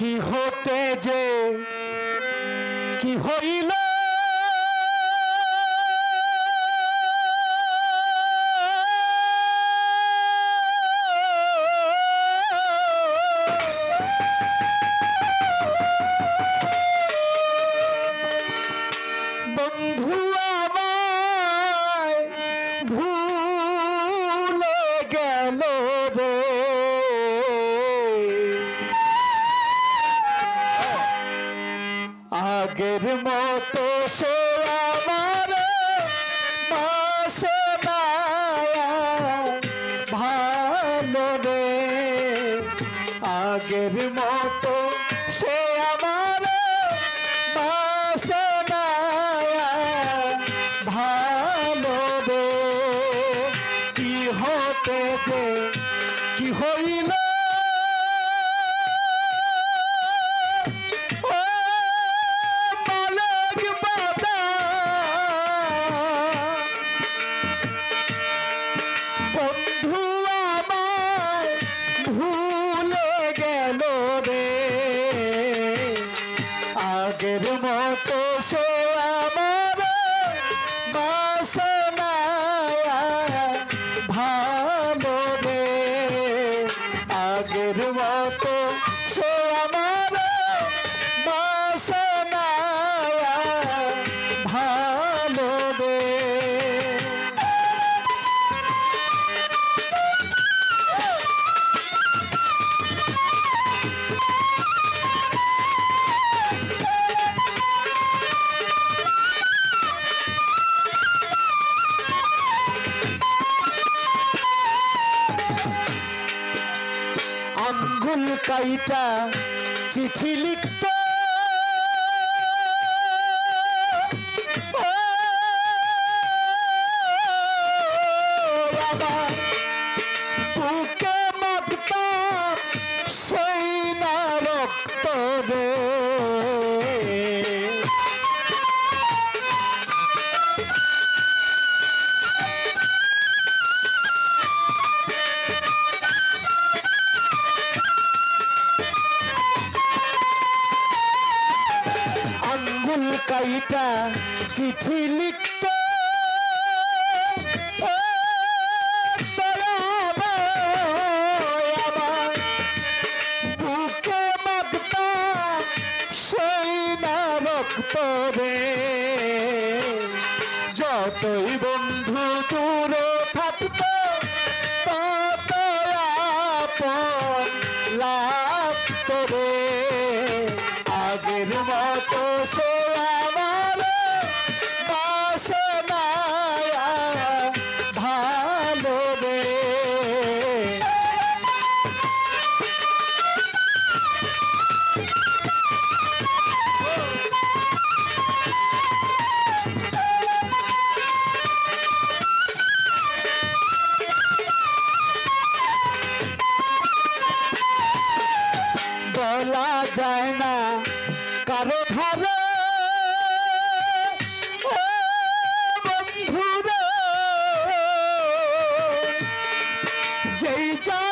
কি হতে যে? কি হইল? ভুলে গেল রে। আগের মতো সে আমার ভালো কি হতে যে কি হইল কাইটা চিঠি লিখত। বুকে মাপতাম সেই না কাইটা চিঠি লিখত যায় না। কারও ভালো ও যেই জ্বালাবু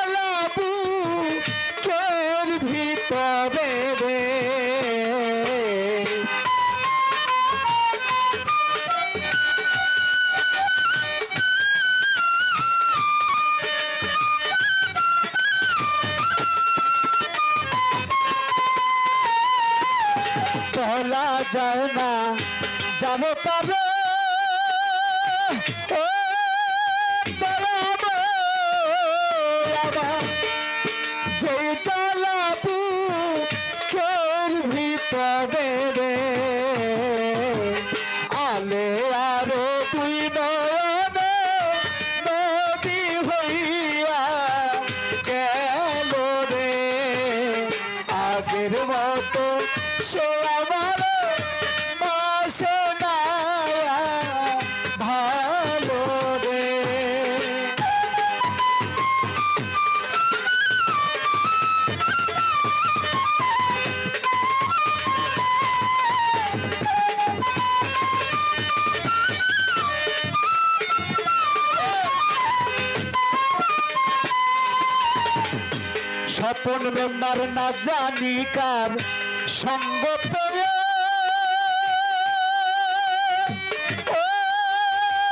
যায় না। জানো পাবে বাসনায় ভালো রে। স্বপন মেম্বার না জানি কার সঙ্গ পেয়ে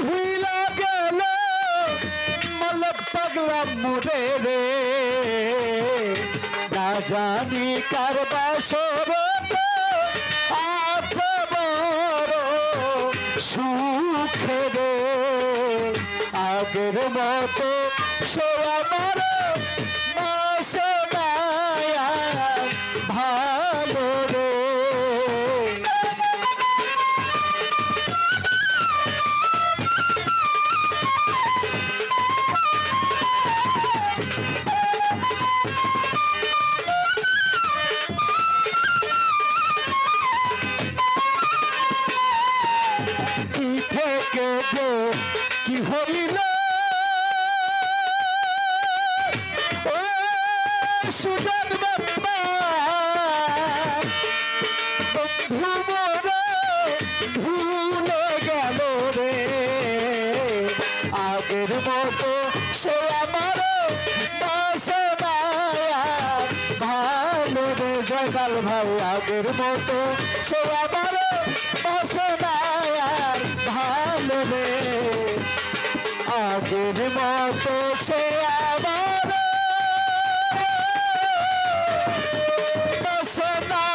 ভুইলা গেল মলক পাগলা মুরে রে না জানি কার বাসর আছে বড় সুখে রে আগের মতো সে আমার কাল ভাই আগের মতো, সে আবার বসে আর ভালো রে আগের মতো সে আবার বসে না